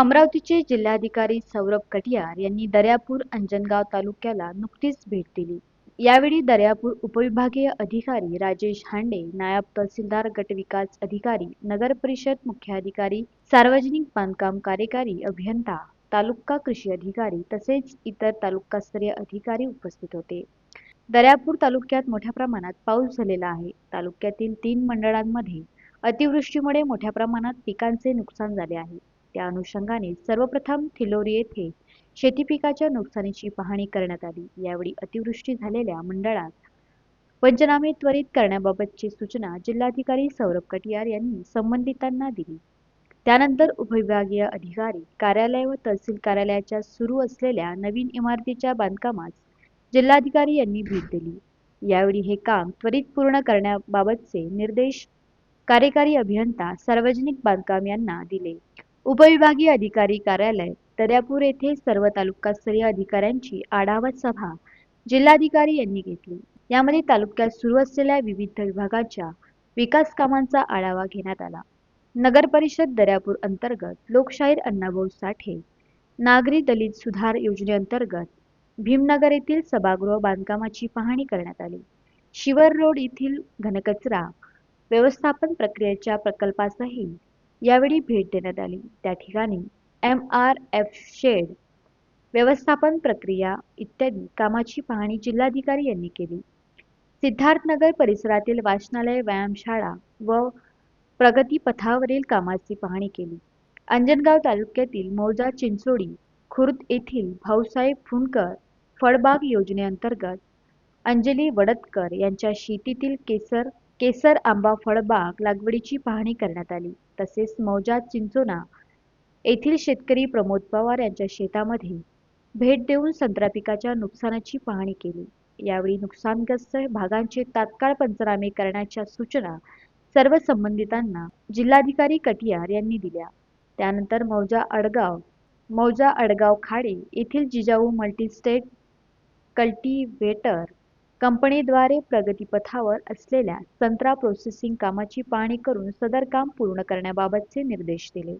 अमरावतीचे जिल्हाधिकारी सौरभ कटियार यांनी दर्यापूर अंजनगाव तालुक्याला नुकतीच भेट दिली. यावेळी दर्यापूर उपविभागीय अधिकारी राजेश हांडे नायब तहसीलदार गटविकास अधिकारी नगर परिषद मुख्याधिकारी सार्वजनिक बांधकाम कार्यकारी अभियंता तालुका कृषी अधिकारी तसेच इतर तालुकास्तरीय अधिकारी उपस्थित होते. दर्यापूर तालुक्यात मोठ्या प्रमाणात पाऊस झालेला आहे. तालुक्यातील तीन मंडळांमध्ये अतिवृष्टीमुळे मोठ्या प्रमाणात पिकांचे नुकसान झाले आहे. त्या अनुषंगाने सर्वप्रथम थिलोरी येथे शेती पिकाच्या नुकसानीची पाहणी करण्यात आली. यावेळी अतिवृष्टी झालेल्या मंडळात पंचनामे त्वरित करण्याबाबतची सूचना जिल्हाधिकारी सौरभ कटियार यांनी संबंधितांना दिली. त्यानंतर उपविभागीय अधिकारी कार्यालय व तहसील कार्यालयाच्या सुरू असलेल्या नवीन इमारतीच्या बांधकामास जिल्हाधिकारी यांनी भेट दिली. यावेळी हे काम त्वरित पूर्ण करण्याबाबतचे निर्देश कार्यकारी अभियंता सार्वजनिक बांधकाम यांना दिले. उपविभागीय अधिकारी कार्यालय दर्यापूर येथे सर्व तालुकास्तरीय अधिकाऱ्यांची आढावा सभा जिल्हाधिकारी यांनी घेतली. यामध्ये तालुक्यात सुरू असलेल्या विविध विभागाच्या विकास कामांचा आढावा घेण्यात आला. नगर परिषद दर्यापूर अंतर्गत लोकशाहीर अण्णाभाऊ साठे नागरी दलित सुधार योजनेअंतर्गत भीमनगर येथील सभागृह बांधकामाची पाहणी करण्यात आली. शिवर रोड येथील घनकचरा व्यवस्थापन प्रक्रियेच्या प्रकल्पासही यावेळी भेट देण्यात आली. त्या ठिकाणी एम आर एफ शेड व्यवस्थापन प्रक्रिया इत्यादी कामाची पाहणी जिल्हाधिकारी यांनी केली. सिद्धार्थनगर परिसरातील वाचनालय व्यायामशाळा व प्रगतीपथावरील कामाची पाहणी केली. अंजनगाव तालुक्यातील मौजा चिंचोडी खुर्द येथील भाऊसाहेब फुंडकर फळबाग योजनेअंतर्गत अंजली वडतकर यांच्या शेतीतील केसर केसर आंबा फळबाग लागवडीची पाहणी करण्यात आली. तसेच मौजा चिंचोना येथील शेतकरी प्रमोद पवार यांच्या शेतामध्ये भेट देऊन संत्रा पिकाच्या नुकसानाची पाहणी केली. यावेळी नुकसानग्रस्त भागांचे तात्काळ पंचनामे करण्याच्या सूचना सर्व संबंधितांना जिल्हाधिकारी कटियार यांनी दिल्या. त्यानंतर मौजा अडगाव मौजा अडगाव खाडे येथील जिजाऊ मल्टीस्टेट कल्टिव्हेटर कंपनीद्वारे प्रगतीपथावर असलेल्या संत्रा प्रोसेसिंग कामाची पाहणी करून सदर काम पूर्ण करण्याबाबतचे निर्देश दिले.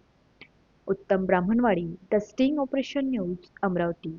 Uttam Brahmanwadi the sting operation news Amravati.